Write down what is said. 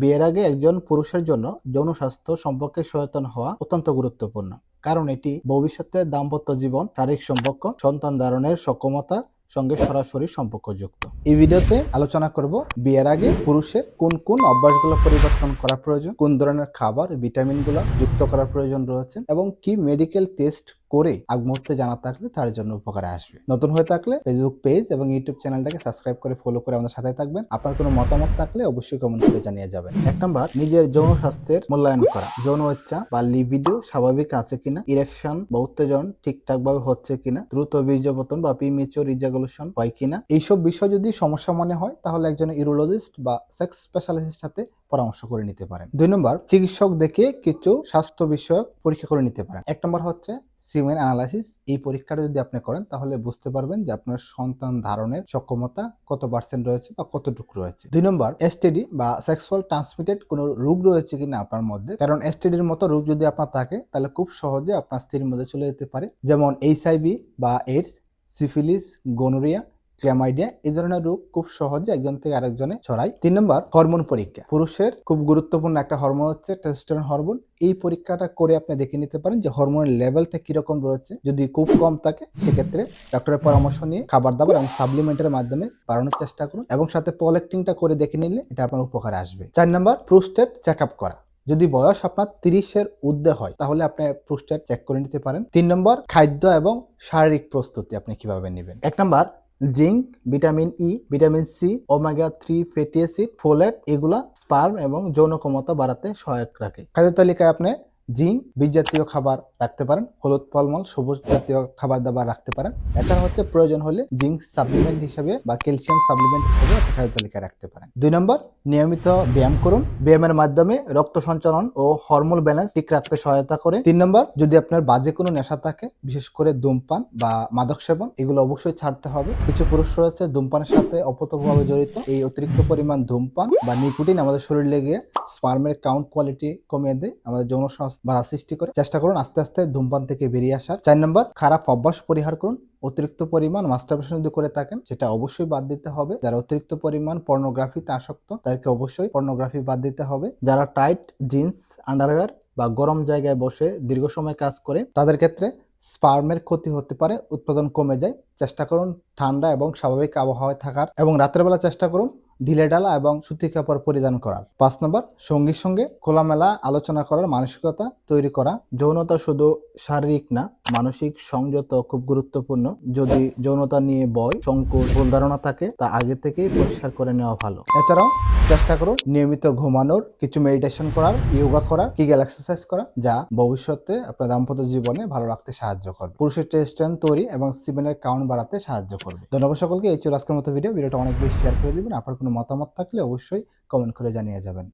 বিয়ের আগে একজন পুরুষের জন্য যৌন স্বাস্থ্য সম্পর্কে সচেতন হওয়া অত্যন্ত গুরুত্বপূর্ণ। কারণ এটি ভবিষ্যতে দাম্পত্য জীবন, শারীরিক সম্পর্ক, সন্তান ধারণের সক্ষমতা সঙ্গে সরাসরি সম্পর্কযুক্ত। এই ভিডিওতে আলোচনা করব বিয়ের আগে পুরুষের কোন কোন অভ্যাসগুলো পরিবর্তন করা প্রয়োজন, কোন ধরনের খাবার, ভিটামিনগুলো যুক্ত করার প্রয়োজন রয়েছে এবং কি মেডিকেল টেস্ট করে আগ মুহূর্তে জানা থাকলে তার জন্য উপকারে আসবে। নতুন হয়ে থাকলে ফেসবুক পেজ এবং ইউটিউব চ্যানেলটাকে সাবস্ক্রাইব করে ফলো করে আমাদের সাথে থাকবেন। আপনার কোনো মতামত থাকলে অবশ্যই কমেন্ট করে জানিয়ে যাবেন। এক নম্বর নিজের যৌন স্বাস্থ্যের মূল্যায়ন করা। যৌন ইচ্ছা বা লিবিডো স্বাভাবিক আছে কিনা? ইরেকশন বা উত্তেজন ঠিকঠাক ভাবে হচ্ছে কিনা? দ্রুত বীর্যপতন বা প্রিমেচুর ইজাগুলেশন হয় কিনা? এইসব বিষয় যদি সমস্যা মনে হয়, তাহলে একজন ইউরোলজিস্ট বা সেক্স স্পেশালিস্টের সাথে পরামর্শ করে নিতে পারেন। দুই নম্বর, চিকিৎসক দেখে কিছু স্বাস্থ্য বিষয়ক পরীক্ষা করে নিতে পারেন। এক নম্বর হচ্ছে সিমেন অ্যানালাইসিস, এই পরীক্ষাটা যদি আপনি করেন, তাহলে বুঝতে পারবেন যে আপনার সন্তান ধারণের সক্ষমতা কত পার্সেন্ট রয়েছে বা কতটুকু রয়েছে। দুই নম্বর এসটিডি বা সেক্সুয়াল ট্রান্সমিটেড কোনো রোগ রয়েছে কিনা আপনার মধ্যে? কারণ এসটিডির মতো রোগ যদি আপনার থাকে, তাহলে খুব সহজে আপনার স্ত্রীর মধ্যে চলে যেতে পারে। যেমন এইচআইভি বা এইডস সিফিলিস গোনোরিয়া ক্ল্যামাইডিয়া এই ধরনের রোগ খুব সহজে একজন থেকে আরেকজনে ছড়ায়। তিন নম্বর, হরমোন পরীক্ষা। পুরুষের খুব গুরুত্বপূর্ণ একটা হরমোন হচ্ছে টেস্টোস্টেরন হরমোন। এই পরীক্ষাটা করে আপনি দেখে নিতে পারেন যে হরমোনের লেভেলটা কীরকম রয়েছে। যদি খুব কম থাকে, সেক্ষেত্রে ডক্টরের পরামর্শ নিয়ে খাবার দাবার এবং সাপ্লিমেন্টের মাধ্যমে বাড়ানোর চেষ্টা করুন এবং সাথে পলেক্টিংটা করে দেখে নিলে এটা আপনার উপকারে আসবে। চার নম্বর প্রোস্টেট চেক আপ করা। যদি বয়স আপনার তিরিশের ঊর্ধ্বে হয়, তাহলে আপনি প্রোস্টেট চেক করে নিতে পারেন। তিন নম্বর, খাদ্য এবং শারীরিক প্রস্তুতি আপনি কীভাবে নেবেন? এক নম্বর zinc vitamin E vitamin C omega three fatty acid folate এগুলা স্পার্ম এবং যৌন ক্ষমতা বাড়াতে সহায়ক রাখে। খাদ্য তালিকায় আপনি জিঙ্ক বীজ জাতীয় খাবার রাখতে পারেন, হলুদ ফলমল, সবুজ জাতীয় খাবার দাবার রাখতে পারেন। এছাড়া হচ্ছে প্রয়োজন হলে জিঙ্ক সাপ্লিমেন্ট হিসেবে বা ক্যালসিয়াম সাপ্লিমেন্ট হিসেবে খাদ্য তালিকায় রাখতে পারেন। দুই নম্বর, নিয়মিত ব্যায়াম করুন। ব্যায়ামের মাধ্যমে রক্ত সঞ্চালন ও হরমোন ব্যালেন্স ঠিক রাখতে সহায়তা করে। তিন নম্বর, যদি আপনার বাজে কোনো নেশা থাকে, বিশেষ করে ধূমপান বা মাদক সেবন এগুলো অবশ্যই ছাড়তে হবে। কিছু পুরুষ রয়েছে ধূমপানের সাথে অপতভাবে জড়িত। এই অতিরিক্ত পরিমাণ ধূমপান বা নিকোটিন আমাদের শরীরে গিয়ে স্পার্মের কাউন্ট কোয়ালিটি কমিয়ে দেয়, আমাদের যৌন বাধা সৃষ্টি করে। চেষ্টা করুন আস্তে আস্তে ধূমপান থেকে বেরিয়ে আসার। চার নম্বর, খারাপ অভ্যাস পরিহার করুন। অতিরিক্ত পরিমাণ মাস্টারবেশন যদি করে থাকেন, সেটা অবশ্যই বাদ দিতে হবে। যারা অতিরিক্ত পরিমাণ পর্নোগ্রাফিতে আসক্ত, তাদেরকে অবশ্যই পর্নোগ্রাফি বাদ দিতে হবে। যারা টাইট জিন্স আন্ডারওয়্যার বা গরম জায়গায় বসে দীর্ঘ সময় কাজ করে, তাদের ক্ষেত্রে স্পার্মের ক্ষতি হতে পারে, উৎপাদন কমে যায়। চেষ্টা করুন ঠান্ডা এবং স্বাভাবিক আবহাওয়ায় থাকার। এবং রাতের বেলা চেষ্টা করুন ঢিলে ডালা এবং সুতি কাপড় পরিধান করার। পাঁচ নম্বর, সঙ্গীর সঙ্গে খোলামেলা আলোচনা করার মানসিকতা তৈরি করা। যৌনতা শুধু শারীরিক না মানসিক সংযত খুব গুরুত্বপূর্ণ। যদি যৌনতা নিয়ে বয়, সংকোচ, ভুল ধারণা থাকে, তা আগে থেকেই পরিষ্কার করে নেওয়া ভালো। এছাড়াও চেষ্টা করুন নিয়মিত ঘুমানোর, কিছু মেডিটেশন করার ইয়োগা করার কিগেল এক্সারসাইজ করা যা ভবিষ্যতে আপনার দাম্পত্য জীবনে ভালো রাখতে সাহায্য করবে। পুরুষের টেস্টেন তৈরি এবং সিমেনের কাউন্ট বাড়াতে সাহায্য করবে। ধন্যবাদ সকলকে, এই ছিল আজকের মতো ভিডিও ভিডিওটা অনেক বেশি শেয়ার করে দিবেন। আপনার কোনো মতামত থাকলে অবশ্যই কমেন্ট করে জানিয়ে যাবেন।